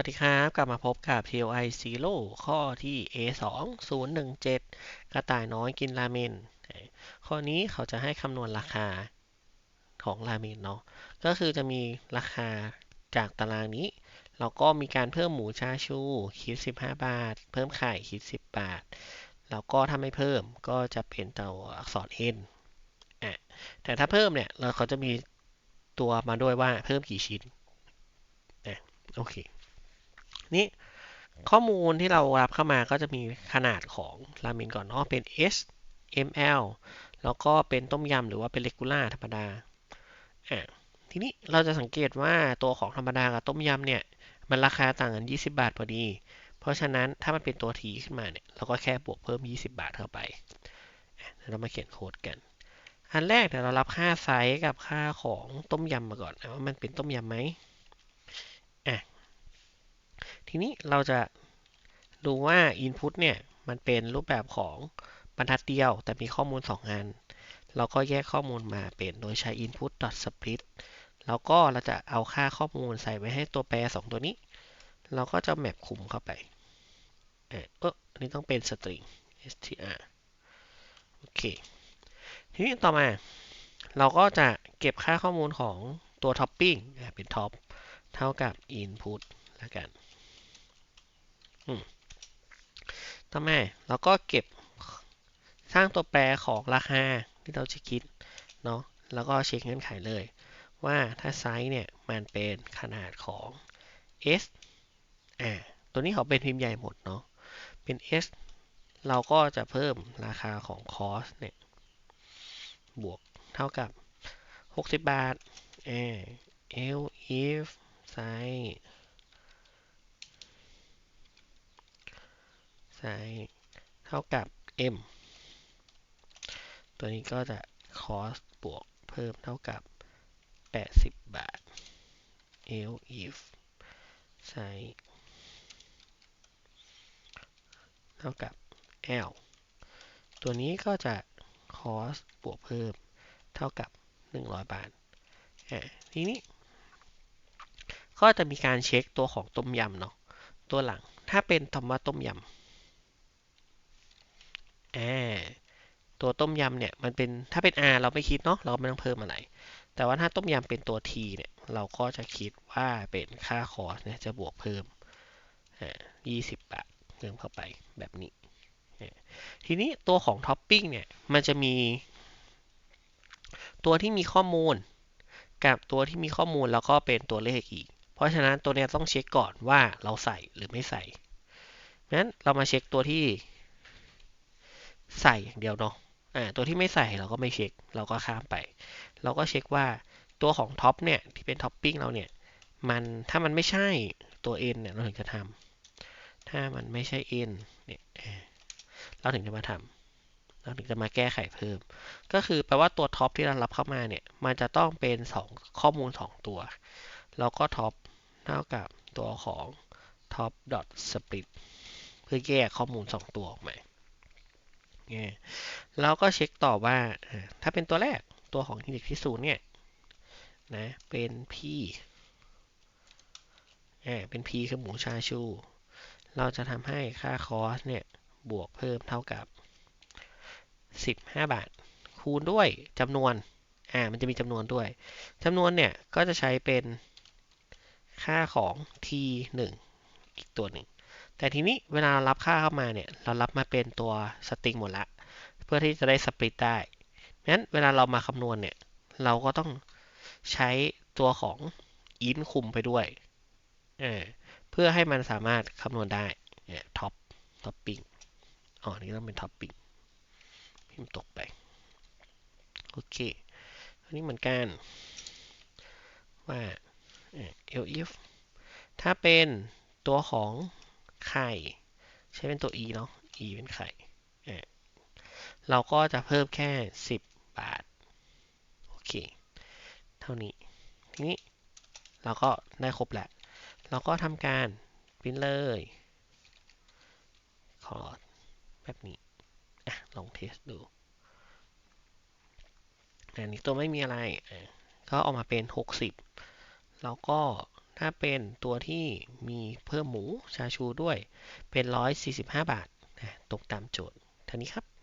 วัสดีครับ กลับมาพบกับ TOI Zero ข้อที่ A 2 0 1 7 กระต่ายน้อยกินราเมน ข้อนี้เขาจะให้คำนวณราคาของราเมนเนาะ ก็คือจะมีราคาจากตารางนี้ แล้วก็มีการเพิ่มหมูชาชู คิด 15 บาท เพิ่มไข่คิด 10 บาท แล้วก็ถ้าไม่เพิ่มก็จะเป็นตัวอักษร N อะแต่ถ้าเพิ่มเนี่ยเราเขาจะมีตัวมาด้วยว่าเพิ่มกี่ชิ้น โอเค นี่ข้อมูลที่เรารับเข้ามาก็จะมีขนาดของราเมนก่อนเนาะเป็น S ml แล้วก็เป็นต้มยำหรือว่าเป็นเลกูล่าธรรมดาอะทีนี้เราจะสังเกตว่าตัวของธรรมดากับต้มยำเนี่ย มันราคาต่างกัน 20 บาทพอดี เพราะฉะนั้นถ้ามันเป็นตัวทีขึ้นมาเนี่ย เราก็แค่บวกเพิ่ม 20 บาทเข้าไปเดี๋ยวเรามาเขียนโค้ดกัน อันแรกเดี๋ยวเรารับค่าไซส์กับค่าของต้มยำมาก่อนว่ามันเป็นต้มยำไหมอะ ทีนี้เราจะดูว่า Input เนี่ย มันเป็นรูปแบบของบรรทัดเดียว แต่มีข้อมูล 2 อัน เราก็แยกข้อมูลมาเป็นโดยใช้ input split แล้วก็เราจะเอาค่าข้อมูลใส่ไว้ให้ตัวแปร 2 ตัวนี้ เราก็จะแมปคุมเข้าไป เอออันนี้ต้องเป็น string str โอเค ทีนี้ต่อมา เราก็จะเก็บค่าข้อมูลของตัว topping เป็น top เท่ากับ input แล้วกัน ต่อมาเราก็เก็บสร้างตัวแปรของราคาที่เราจะคิดเนาะ แล้วก็เช็คเงื่อนไขเลย ว่าถ้าไซส์เนี่ยมันเป็นขนาดของ s อ่า ตัวนี้เขาเป็นพิมพ์ใหญ่หมดเนาะ เป็น s เราก็จะเพิ่มราคาของ cost เนี่ย บวกเท่ากับ 60 บาทเอ l if size ไซส์ เท่ากับ m ตัวนี้ก็จะ cost บวกเพิ่มเท่ากับ 80 บาท l if ไซส์เท่ากับ l ตัวนี้ก็จะ cost บวกเพิ่มเท่ากับ 100 บาททีนี้ ก็จะมีการเช็คตัวของต้มยำเนาะตัวหลังถ้าเป็นคำว่าต้มยำ อ่าตัวต้มยำเนี่ยมันเป็นถ้าเป็น R เราไม่คิดเนาะเราไม่ต้องเพิ่มอะไร แต่ว่าถ้าต้มยำเป็นตัว T เนี่ยเราก็จะคิดว่าเป็นค่าคอสเนี่ยจะบวกเพิ่มอ่า20 บาทเพิ่มเข้าไปแบบนี้ ทีนี้ตัวของท็อปปิ้งเนี่ยมันจะมีตัวที่มีข้อมูลกับตัวที่มีข้อมูลแล้วก็เป็นตัวเลขอีก เพราะฉะนั้นตัวนี้ต้องเช็คก่อนว่าเราใส่หรือไม่ใส่งั้นเรามาเช็คตัวที่ ใส่อย่างเดียวเนาะอ่าตัวที่ไม่ใส่เราก็ไม่เช็ค เราก็ข้ามไป เราก็เช็คว่าตัวของท็อปเนี่ยที่เป็นท็อปปิ้งเราเนี่ยมันถ้ามันไม่ใช่ตัว n เนี่ยเราถึงจะทำถ้ามันไม่ใช่ n เนี่ยเราถึงจะมาทำเราถึงจะมาแก้ไขเพิ่ม ก็คือแปลว่าตัวท็อปที่เรารับเข้ามาเนี่ยมันจะต้องเป็น 2 ข้อมูล 2 ตัวแล้วก็ท็อปเท่ากับตัวของ top dot split เพื่อแยกข้อมูล 2 ตัวออกมา เราก็เช็คต่อว่า ถ้าเป็นตัวแรกตัวของอินเด็กที่ศูนย์เนี่ยนะเป็น p เป็น p คือหมูชาชู เราจะทำให้ค่าคอสเนี่ยบวกเพิ่มเท่ากับ 15 บาท คูณด้วยจำนวนอ่ามันจะมีจำนวนด้วยจำนวนเนี่ยก็จะใช้เป็นค่าของ t 1อีกตัวหนึ่ง แต่ทีนี้เวลาเรารับค่าเข้ามาเนี่ย เรารับมาเป็นตัวสตริงหมดละ เพื่อที่จะได้สปริตได้งั้นเวลาเรามาคำนวณเนี่ย เราก็ต้องใช้ตัวของอินคุมไปด้วยเเพื่อให้มันสามารถคำนวณได้เนี่ยท็อปท็อปปิ้งอ๋อ นี่ต้องเป็นท็อปปิ้งพิมพ์ตกไป โอเค อันนี้เหมือนกัน ว่าเอลอิฟถ้าเป็นตัวของ ไข่ ใช้เป็นตัว e เนาะ e เป็นไข่ เราก็จะเพิ่มแค่ 10 บาท โอเค เท่านี้ ทีนี้เราก็ได้ครบแล้ว เราก็ทำการพิมพ์เลย ขอแบบนี้อลองเทสดูอันนี้ตัวไม่มีอะไร ก็ออกมาเป็น 60 แล้วก็ ถ้าเป็นตัวที่มีเพิ่มหมูชาชูด้วยเป็น 145 บาทนะตกตามโจทย์เท่านี้ครับ